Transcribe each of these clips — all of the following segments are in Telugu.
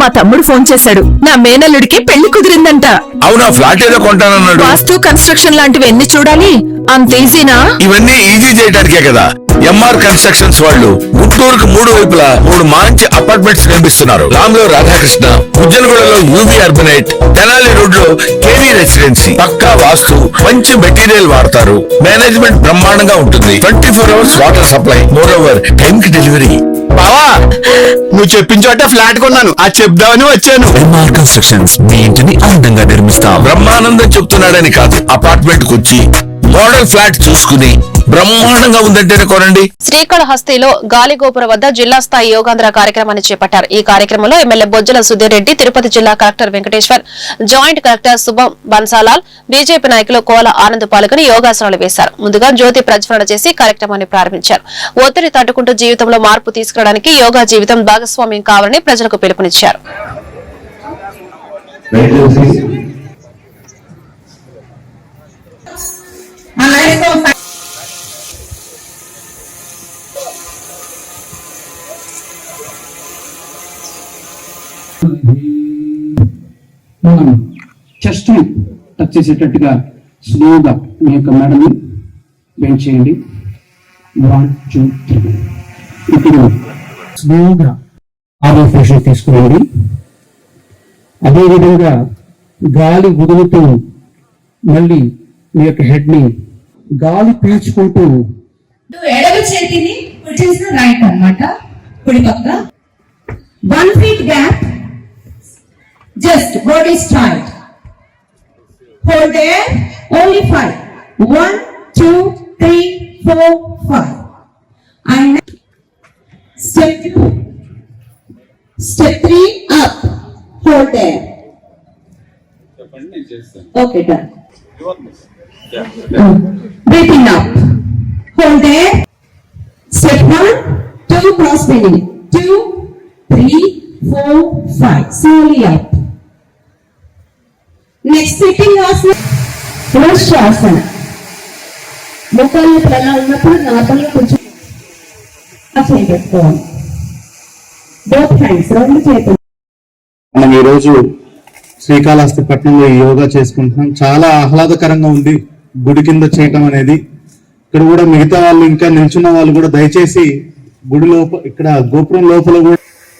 మా తమ్ముడు ఫోన్ చేశాడు. నా మేనల్లుడికి పెళ్ళి కుదిరిందంట. అవునా ఫ్లాట్ ఏదో కొంటానన్నాడు. వాస్తు కన్స్ట్రక్షన్ లాంటివి ఎన్ని చూడాలి? అంత ఈజీనా? ఇవన్నీ ఈజీ చేయడానికే కదా. ఎంఆర్ కన్స్ట్రక్షన్స్ వాళ్ళు గుంటూరుకు మూడు వైపులా మూడు మంచి అపార్ట్మెంట్స్ నిర్మిస్తున్నారు. రామ్లో రాధాకృష్ణ ఉజ్జనగూడలో యూవి అర్బనైట్ తెనాలి రోడ్లో కేవీ రెసిడెన్సీ పక్కా వాస్తు మంచి మెటీరియల్ వాడతారు. మేనేజ్మెంట్ బ్రహ్మాండంగా ఉంటుంది. Twenty four hours water supply. Moreover time కి డెలివరీ బావా నువ్వు చెప్పిన చోట ఫ్లాట్ కొన్నాను. అది చెప్దామని వచ్చాను. ఎంఆర్ కన్స్ట్రక్షన్స్ మీ ఇంటిని అందంగా నిర్మిస్తాం బ్రహ్మానందం చెప్తున్నాడని కాదు అపార్ట్మెంట్కు వచ్చి మోడల్ ఫ్లాట్ చూసుకుని బ్రహ్మాండంగా ఉందంటేనే కొనండి. శ్రీకాళహస్తిలో గాలిగోపుర వద్ద జిల్లా స్థాయి యోగాంధ్ర కార్యక్రమాన్ని చేపట్టారు. ఈ కార్యక్రమంలో ఎమ్మెల్యే బొజ్జల సుధీర్ రెడ్డి తిరుపతి జిల్లా కలెక్టర్ వెంకటేశ్వర్ జాయింట్ కలెక్టర్ శుభం బన్సాలాల్ బీజేపీ నాయకులు కోల ఆనంద్ పాల్గొని యోగాసనాలు వేశారు. ముందుగా జ్యోతి ప్రజ్వలన చేసి కార్యక్రమాన్ని ప్రారంభించారు. ఒత్తిడి తట్టుకుంటూ జీవితంలో మార్పు తీసుకురావడానికి యోగా జీవితం భాగస్వామ్యం కావాలని ప్రజలకు పిలుపునిచ్చారు. మనం చెస్ట్ని టచ్ చేసేటట్టుగా స్లోగా మీ యొక్క మెడని బెండ్ చేయండి. వన్ టూ త్రీ ఇప్పుడు స్లోగా ఆరోగ్యం తీసుకురండి. అదేవిధంగా గాలి వదులుతూ మళ్ళీ మీ యొక్క హెడ్ని గాలి పీల్చుకుంటూ ఎడమ చేతిని చేసిన రైట్ అన్నమాట. కుడి పక్క. One feet gap just body straight hold there only five one two three four five and step two step three up hold there okay done breathing up. Hold there. Step one, two cross bending. Two, three, four, five. Slowly up. Next sitting asana. Vrishasana. ముఖాలు ఇప్పుడు ఎలా ఉన్నప్పుడు నార్మల్గా కొంచెం చేయి పెట్టుకోవాలి బోత్ హ్యాండ్స్ రెండు చేతులు మనం ఈ శ్రీకాళహస్తి పట్టణంలో యోగా చేసుకుంటున్నాం. చాలా ఆహ్లాదకరంగా ఉంది గుడి కింద చేయటం అనేది ఇక్కడ కూడా మిగతా వాళ్ళు ఇంకా నిల్చున్న వాళ్ళు కూడా దయచేసి గుడి లోపల ఇక్కడ గోపురం లోపల కూడా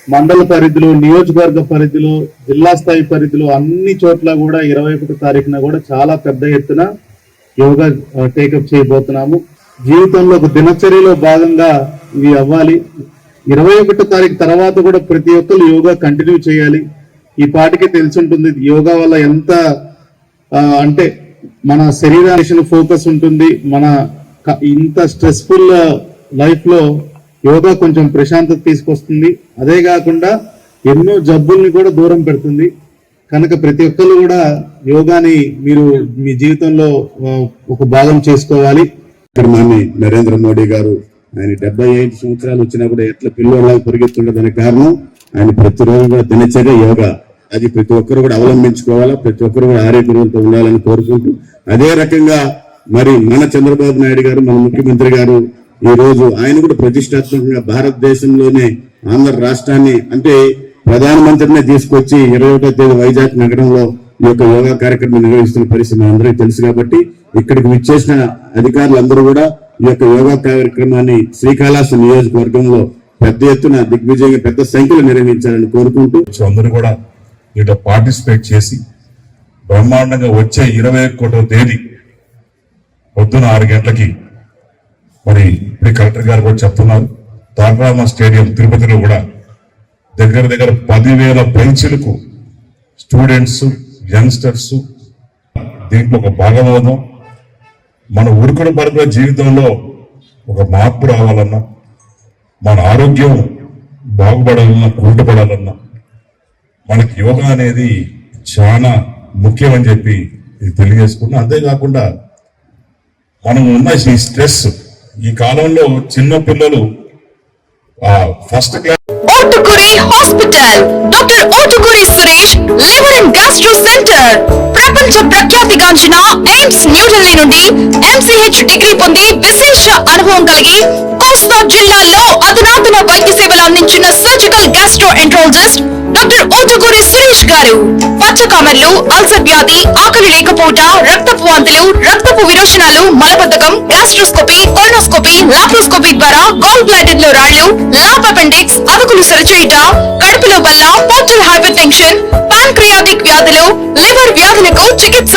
మండల పరిధిలో నియోజకవర్గ పరిధిలో జిల్లా స్థాయి పరిధిలో అన్ని చోట్ల కూడా ఇరవై ఒకటో తారీఖున కూడా చాలా పెద్ద ఎత్తున యోగా టేకప్ చేయబోతున్నాము. జీవితంలో ఒక దినచర్యలో భాగంగా ఇవి అవ్వాలి. ఇరవై ఒకటో తారీఖు తర్వాత కూడా ప్రతి ఒక్కరు యోగా కంటిన్యూ చేయాలి. ఈ పాటికి ఉంటుంది యోగా వల్ల ఎంత అంటే మన శరీరానికి ఫోకస్ ఉంటుంది మన ఇంత స్ట్రెస్ఫుల్ లైఫ్లో యోగా కొంచెం ప్రశాంతత తీసుకొస్తుంది. అదే కాకుండా ఎన్నో జబ్బుల్ని కూడా దూరం పెడుతుంది. కనుక ప్రతి ఒక్కరు కూడా యోగాని మీరు మీ జీవితంలో ఒక భాగం చేసుకోవాలి. కార్యక్రమాన్ని నరేంద్ర మోడీ గారు ఆయన డెబ్బై ఐదు సంవత్సరాలు వచ్చినా కూడా ఎట్లా పిల్లలు పరిగెత్తుండదనే కారణం ఆయన ప్రతిరోజు కూడా దినచర్య యోగా. అది ప్రతి ఒక్కరు కూడా అవలంబించుకోవాలా ప్రతి ఒక్కరు కూడా ఆరోగ్యంతో ఉండాలని కోరుకుంటూ అదే రకంగా మరి మన చంద్రబాబు నాయుడు గారు మన ముఖ్యమంత్రి గారు ఈ రోజు ఆయన కూడా ప్రతిష్టాత్మకంగా భారతదేశంలోనే ఆంధ్ర రాష్ట్రాన్ని అంటే ప్రధానమంత్రినే తీసుకొచ్చి ఇరవై ఒకటో తేదీ వైజాగ్ నగరంలో ఈ యొక్క యోగా కార్యక్రమం నిర్వహిస్తున్న పరిస్థితి అందరికీ తెలుసు కాబట్టి ఇక్కడికి విచ్చేసిన అధికారులందరూ కూడా ఈ యొక్క యోగా కార్యక్రమాన్ని శ్రీకాళహస్తి నియోజకవర్గంలో పెద్ద ఎత్తున దిగ్విజయంగా పెద్ద సంఖ్యలో నిర్వహించాలని కోరుకుంటూ సో అందరూ కూడా దీంట్లో పార్టిసిపేట్ చేసి బ్రహ్మాండంగా వచ్చే ఇరవై ఒకటో తేదీ పొద్దున ఆరు గంటలకి మరి ఇప్పుడు కలెక్టర్ గారు కూడా చెప్తున్నారు. తారరామ స్టేడియం తిరుపతిలో కూడా దగ్గర దగ్గర పదివేల పైచులకు స్టూడెంట్స్ యంగ్స్టర్స్ దీంట్లో ఒక భాగం అవుదాం మన ఉరుకుడు పరుగుల జీవితంలో ఒక మార్పు రావాలన్నా మన ఆరోగ్యం బాగుపడాలన్నా కుంటుపడాలన్నా మనకి యోగా అనేది చాలా ముఖ్యం అని చెప్పి ఇది తెలియజేసుకున్నా అంతేకాకుండా మనం ఉన్న ఈ స్ట్రెస్ ఈ కాలంలో చిన్న పిల్లలు first class Otukuri hospital doctor Otukuri Suresh liver and gastro centre. ప్రపంచ ప్రఖ్యాతిగాంచిన ఎయిమ్స్ న్యూఢిల్లీ నుండి ఎంసీహెచ్ డిగ్రీ పొంది విశేష అనుభవం కలిగి కోస్తా జిల్లాలో అధునాతన వైద్య సేవలు అందించిన సర్జికల్ గ్యాస్ట్రో ఎంట్రాలజిస్ట్ డాక్టర్ ఓటు గారు. పచ్చకామెర్లు అల్సర్ వ్యాధి ఆకలి లేకపోవట రక్తపు వాంతులు రక్తపు విరోచనాలు మలబద్ధకం గ్యాస్ట్రోస్కోపీ కొలనోస్కోపీ లాప్రోస్కోపీ ద్వారా గాల్ బ్లాడెడ్లో రాళ్ళు లాప్ అపెండిక్స్ అదుకులు సరిచేయుట కడుపులో బల్ల పోర్టల్ హైపర్ టెన్షన్ పాన్క్రియాటిక్ వ్యాధులు లివర్ వ్యాధులకు చికిత్స.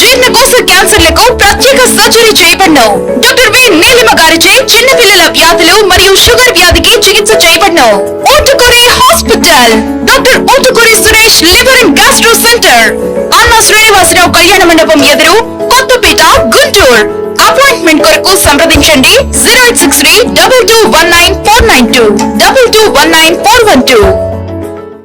జీర్ణకోశ క్యాన్సర్లకు ప్రత్యేక సర్జరీ చేయబడ్ను డాక్టర్ వి. నీలిమ గారిచే చిన్నపిల్లల వ్యాధులు మరియు షుగర్ వ్యాధికి చికిత్స చేయబడ్ను Otukuri hospital. Doctor Otukuri Suresh liver and gastro centre. అన్న శ్రీనివాసరావు కళ్యాణ మండపం ఎదురు కొత్తపేట గుంటూరు. అపాయింట్మెంట్ కొరకు సంప్రదించండి zero eight six three double two one nine four nine two. Double two one nine four one two.